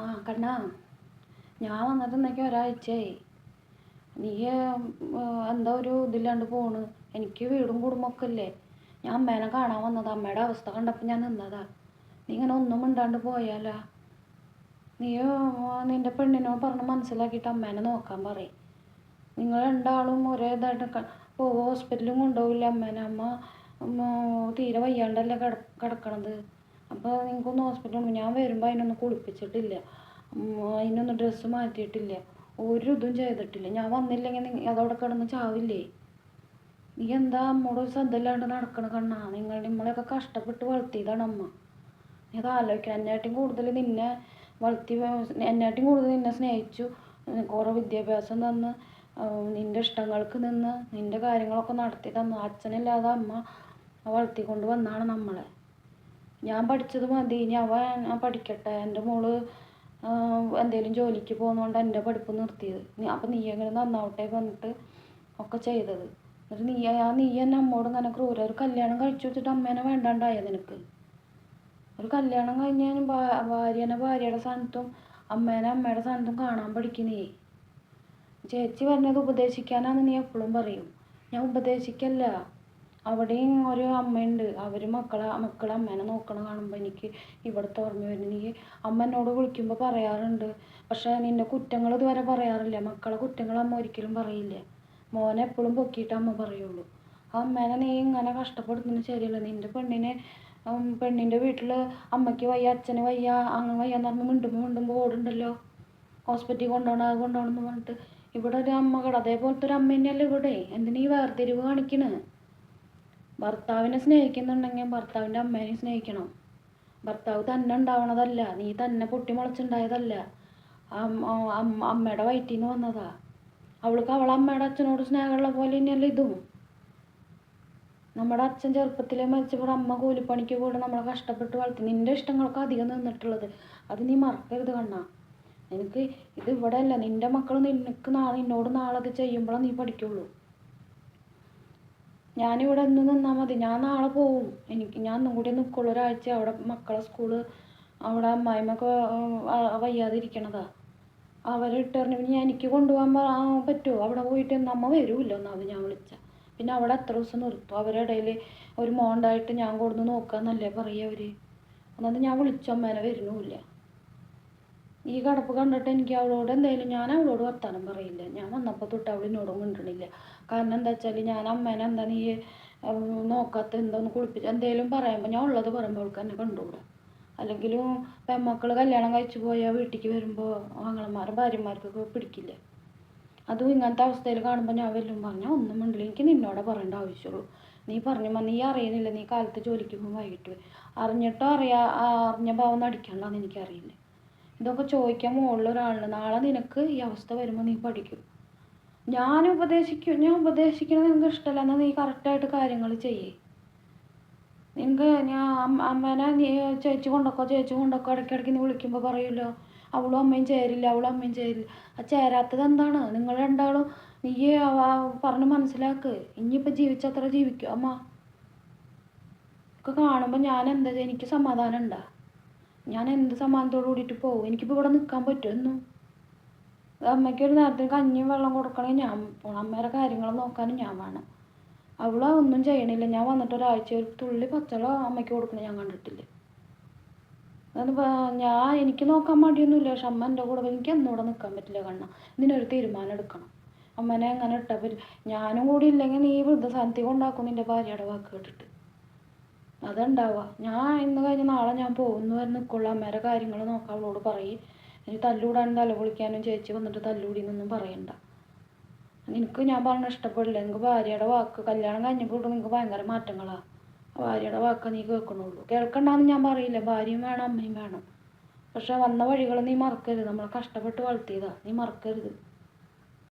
ആ കണ്ണാ ഞാൻ വന്നിട്ട് ഇന്നേക്ക് ഒരാഴ്ചയായി. നീ എന്താ ഒരു ഇതില്ലാണ്ട് പോണ്? എനിക്ക് വീടും കുടുംബമൊക്കെ ഇല്ലേ ഞാൻ അമ്മേനെ കാണാൻ വന്നതാ. അമ്മയുടെ അവസ്ഥ കണ്ടപ്പോൾ ഞാൻ നിന്നതാ. നീ ഇങ്ങനെ ഒന്നും മിണ്ടാണ്ട് പോയാല? നീ നിന്റെ പെണ്ണിനോ പറഞ്ഞ് മനസ്സിലാക്കിയിട്ട് അമ്മേനെ നോക്കാൻ പറയും. നിങ്ങൾ രണ്ടാളും ഒരേ ഇതായിട്ട് ഹോസ്പിറ്റലും കൊണ്ടുപോകില്ല അമ്മേനെ? അമ്മ അമ്മ തീരെ വയ്യാണ്ടല്ലേ കിട കിടക്കണത്? അപ്പോൾ നിങ്ങൾക്കൊന്ന് ഹോസ്പിറ്റലിൽ ഞാൻ വരുമ്പോൾ അതിനൊന്ന് കുളിപ്പിച്ചിട്ടില്ല. അതിനൊന്ന് ഡ്രസ്സ് മാറ്റിയിട്ടില്ല. ഒരു ഇതും ചെയ്തിട്ടില്ല. ഞാൻ വന്നില്ലെങ്കിൽ നിങ്ങൾ അതവിടെ കിടന്ന് ചാവില്ലേ? നീ എന്താ അമ്മോട് ഒരു ശ്രദ്ധ ഇല്ലാണ്ട് നടക്കണ കണ്ണാ? നിങ്ങൾ നമ്മളെയൊക്കെ കഷ്ടപ്പെട്ട് വളർത്തിയതാണ് അമ്മ. നീ അത് ആലോചിക്കുക കൂടുതൽ നിന്നെ വളർത്തി എന്നെയായിട്ടും കൂടുതൽ നിന്നെ സ്നേഹിച്ചു. കുറേ വിദ്യാഭ്യാസം തന്ന് നിന്റെ ഇഷ്ടങ്ങൾക്ക് നിന്ന് നിന്റെ കാര്യങ്ങളൊക്കെ നടത്തി തന്നു. അച്ഛനില്ലാതെ അമ്മ വളർത്തിക്കൊണ്ട് വന്നതാണ് നമ്മളെ. ഞാൻ പഠിച്ചത് മതി ഇനി അവൻ പഠിക്കട്ടെ. എന്റെ മോൾ എന്തേലും ജോലിക്ക് പോകുന്നതുകൊണ്ട് എന്റെ പഠിപ്പ് നിർത്തിയത്. അപ്പം നീ എങ്ങനെ നന്നാവട്ടെ പറഞ്ഞിട്ട് ഒക്കെ ചെയ്തത്. എന്നിട്ട് നീ ആ നീ എന്നെ അമ്മോട് ഇങ്ങനെ ക്രൂര ഒരു കല്യാണം കഴിച്ചു വെച്ചിട്ട് അമ്മേനെ വേണ്ടാണ്ടായ നിനക്ക്? ഒരു കല്യാണം കഴിഞ്ഞാൽ ഭാര്യനെ ഭാര്യയുടെ സ്ഥാനത്തും അമ്മേനെ അമ്മയുടെ സ്ഥാനത്തും കാണാൻ പഠിക്കുന്നേ ചേച്ചി പറഞ്ഞത് ഉപദേശിക്കാനാന്ന് നീ എപ്പോഴും പറയും. ഞാൻ ഉപദേശിക്കല്ല. അവിടെയും ഒരു അമ്മയുണ്ട്. അവർ മക്കളെ മക്കളെ അമ്മേനെ നോക്കണ കാണുമ്പോൾ എനിക്ക് ഇവിടുത്തെ ഓർമ്മ വരുന്നു നീ അമ്മ എന്നോട് വിളിക്കുമ്പോൾ പറയാറുണ്ട്. പക്ഷേ നിന്റെ കുറ്റങ്ങൾ ഇതുവരെ പറയാറില്ല. മക്കളെ കുറ്റങ്ങൾ അമ്മ ഒരിക്കലും പറയില്ല. മോനെ എപ്പോഴും പൊക്കിയിട്ട് അമ്മ പറയുള്ളൂ. ആ അമ്മേനെ നീ ഇങ്ങനെ കഷ്ടപ്പെടുത്തുന്നത് ശരിയല്ല. നിന്റെ പെണ്ണിനെ പെണ്ണിന്റെ വീട്ടിൽ അമ്മയ്ക്ക് വയ്യ അച്ഛന് വയ്യ അങ്ങ് വയ്യ എന്ന് പറഞ്ഞ് മിണ്ടുമ്പോൾ മിണ്ടുമ്പോൾ ഓടുണ്ടല്ലോ. ഹോസ്പിറ്റലിൽ കൊണ്ടുപോകണം അത് കൊണ്ടുപോകണം എന്ന് പറഞ്ഞിട്ട്. ഇവിടെ ഒരു അമ്മ കട. അതേപോലത്തെ ഒരു അമ്മ തന്നെയല്ലേ ഇവിടെ. എന്തിനാ ഈ വേർതിരിവ് കാണിക്കണ്? ഭർത്താവിനെ സ്നേഹിക്കുന്നുണ്ടെങ്കിൽ ഭർത്താവിന്റെ അമ്മേനെ സ്നേഹിക്കണം. ഭർത്താവ് തന്നെ ഉണ്ടാവണതല്ല. നീ തന്നെ പൊട്ടി മുളച്ചുണ്ടായതല്ല. അമ്മയുടെ വയറ്റിൽ നിന്ന് വന്നതാ. അവൾക്ക് അവളെ അമ്മയുടെ അച്ഛനോട് സ്നേഹമുള്ള പോലെ തന്നെയല്ല ഇതും. നമ്മുടെ അച്ഛൻ ചെറുപ്പത്തിലേ മരിച്ചപ്പോൾ അമ്മ കൂലിപ്പണിക്ക് കൂടെ നമ്മളെ കഷ്ടപ്പെട്ട് വളർത്തി. നിന്റെ ഇഷ്ടങ്ങൾക്ക് അധികം നിന്നിട്ടുള്ളത്. അത് നീ മറക്കരുത് കണ്ണാ. എനിക്ക് ഇത് ഇവിടെ അല്ല നിന്റെ മക്കൾ നിനക്ക് നാളെ നിന്നോട് നാളെ അത് ചെയ്യുമ്പോഴാണ് നീ പഠിക്കുള്ളൂ. ഞാനിവിടെ ഇന്ന് നിന്നാൽ മതി. ഞാൻ നാളെ പോവും. എനിക്ക് ഞാൻ ഒന്നും കൂടി നിൽക്കുള്ളൂ ഒരാഴ്ച അവിടെ മക്കളെ സ്കൂൾ അവിടെ അമ്മായിമ്മക്ക് വയ്യാതിരിക്കണതാ. അവരെ ഇട്ടറിഞ്ഞ് പിന്നെ എനിക്ക് കൊണ്ടുപോകാൻ പറ്റുമോ അവിടെ പോയിട്ട് നമ്മ വരൂല്ല ഒന്നാമത് ഞാൻ വിളിച്ച. പിന്നെ അവിടെ എത്ര ദിവസം നിർത്തും? അവരുടെ ഇടയിൽ ഒരു മോണ്ടായിട്ട് ഞാൻ കൊടുന്ന് നോക്കാന്നല്ലേ പറയുക അവർ ഒന്നാമത് ഞാൻ വിളിച്ചു അമ്മേനെ വരുന്നുമില്ല. ഈ കിടപ്പ് കണ്ടിട്ട് എനിക്ക് അവളോട് എന്തായാലും ഞാൻ അവളോട് വർത്താനം പറയില്ല. ഞാൻ വന്നപ്പോൾ തൊട്ട് അവൾ എന്നോടും മിണ്ടണില്ല. കാരണം എന്താ വെച്ചാൽ ഞാൻ അമ്മേനെ എന്താ നീ നോക്കാത്ത എന്തോന്ന് കുളിപ്പിച്ച് എന്തെങ്കിലും പറയുമ്പോൾ ഞാൻ ഉള്ളത് പറയുമ്പോൾ അവൾക്ക് എന്നെ കണ്ടുകൂടും അല്ലെങ്കിലും പെമ്മക്കൾ കല്യാണം കഴിച്ചു പോയാൽ വീട്ടിലേക്ക് വരുമ്പോൾ ആങ്ങളമാരും ഭാര്യമാർക്കൊക്കെ പിടിക്കില്ല. അതും ഇങ്ങനത്തെ അവസ്ഥയിൽ കാണുമ്പോൾ ഞാൻ വല്ലതും പറഞ്ഞാൽ ഒന്നും മിണ്ടില്ല എനിക്ക് നിന്നോടെ പറയേണ്ട ആവശ്യമുള്ളൂ. നീ പറഞ്ഞു നീ അറിയുന്നില്ല. നീ കാലത്ത് ജോലിക്ക് പോകുമ്പോൾ വൈകിട്ട് അറിഞ്ഞിട്ടോ അറിയാ അറിഞ്ഞ ഭാവം നടിക്കണ്ടെന്ന് എനിക്കറിയില്ല. ഇതൊക്കെ ചോദിക്കാൻ മുകളിൽ ഒരാളുണ്ട് നാളെ നിനക്ക് ഈ അവസ്ഥ വരുമ്പോൾ നീ പഠിക്കും. ഞാൻ ഉപദേശിക്കും ഞാൻ ഉപദേശിക്കണത് നിനക്ക് ഇഷ്ടമല്ല എന്നാൽ നീ കറക്റ്റായിട്ട് കാര്യങ്ങൾ ചെയ്യേ. നിനക്ക് ഞാൻ അമ്മേനെ നീ ചേച്ചി കൊണ്ടൊക്കോ ചേച്ചി കൊണ്ടൊക്കോ ഇടയ്ക്കിടയ്ക്ക് നീ വിളിക്കുമ്പോൾ പറയുമല്ലോ അവളും അമ്മയും ചേരില്ല അവളും അമ്മയും ചേരില്ല. ആ ചേരാത്തത് എന്താണ്? നിങ്ങൾ രണ്ടാളും നീ പറഞ്ഞ് മനസ്സിലാക്ക്. ഇനിയിപ്പോൾ ജീവിച്ചത്ര ജീവിക്കും അമ്മ. ഒക്കെ കാണുമ്പോൾ ഞാൻ എന്താ എനിക്ക് സമാധാനം ഉണ്ടാ ഞാൻ എന്ത് സമാധാനത്തോടു കൂടിയിട്ട് പോകും എനിക്കിപ്പോൾ ഇവിടെ നിൽക്കാൻ പറ്റുമെന്നു? അമ്മയ്ക്ക് ഒരു നേരത്തിന് കഞ്ഞിയും വെള്ളം കൊടുക്കണമെങ്കിൽ ഞാൻ പോകണം അമ്മയുടെ കാര്യങ്ങൾ നോക്കാനും ഞാൻ വേണം. അവളെ ഒന്നും ചെയ്യണില്ല. ഞാൻ വന്നിട്ട് ഒരാഴ്ച ഒരു തുള്ളി പച്ചവെള്ളം അമ്മയ്ക്ക് കൊടുക്കണ. ഞാൻ കണ്ടിട്ടില്ല. ഞാൻ എനിക്ക് നോക്കാൻ മടിയൊന്നുമില്ല. പക്ഷെ അമ്മ എന്റെ കൂടെ എനിക്ക് എന്നൂടെ നിൽക്കാൻ പറ്റില്ല കണ്ണ. ഇതിനൊരു തീരുമാനം എടുക്കണം. അമ്മനെ എങ്ങനെ ഇട്ടാൽ പറ്റും ഞാനും കൂടി ഇല്ലെങ്കിൽ നീ വൃദ്ധസാനത്തിൽ കൊണ്ടാക്കും നിന്റെ ഭാര്യയുടെ വാക്ക് കേട്ടിട്ട്. അതുണ്ടാവുക. ഞാൻ ഇന്ന് കഴിഞ്ഞ് നാളെ ഞാൻ പോകുന്നു വരെ നിൽക്കുള്ളൂ അമ്മേരെ കാര്യങ്ങൾ നോക്കാം അവളോട് പറയും. ഇനി തല പൊളിക്കാനും ചേച്ചി വന്നിട്ട് തല്ലുകൂടി എന്നൊന്നും പറയണ്ട. നിനക്ക് ഞാൻ പറഞ്ഞ ഇഷ്ടപ്പെടില്ല. നിനക്ക് ഭാര്യയുടെ വാക്ക് കല്യാണം കഴിഞ്ഞപ്പോൾ നിനക്ക് ഭയങ്കര മാറ്റങ്ങളാണ് ഭാര്യയുടെ വാക്ക് നീ കേൾക്കണുള്ളൂ. കേൾക്കണ്ടെന്ന് ഞാൻ പറയില്ല. ഭാര്യയും വേണം അമ്മയും വേണം. പക്ഷെ വന്ന വഴികൾ നീ മറക്കരുത്. നമ്മൾ കഷ്ടപ്പെട്ട് വളർത്തിയതാ. നീ മറക്കരുത്.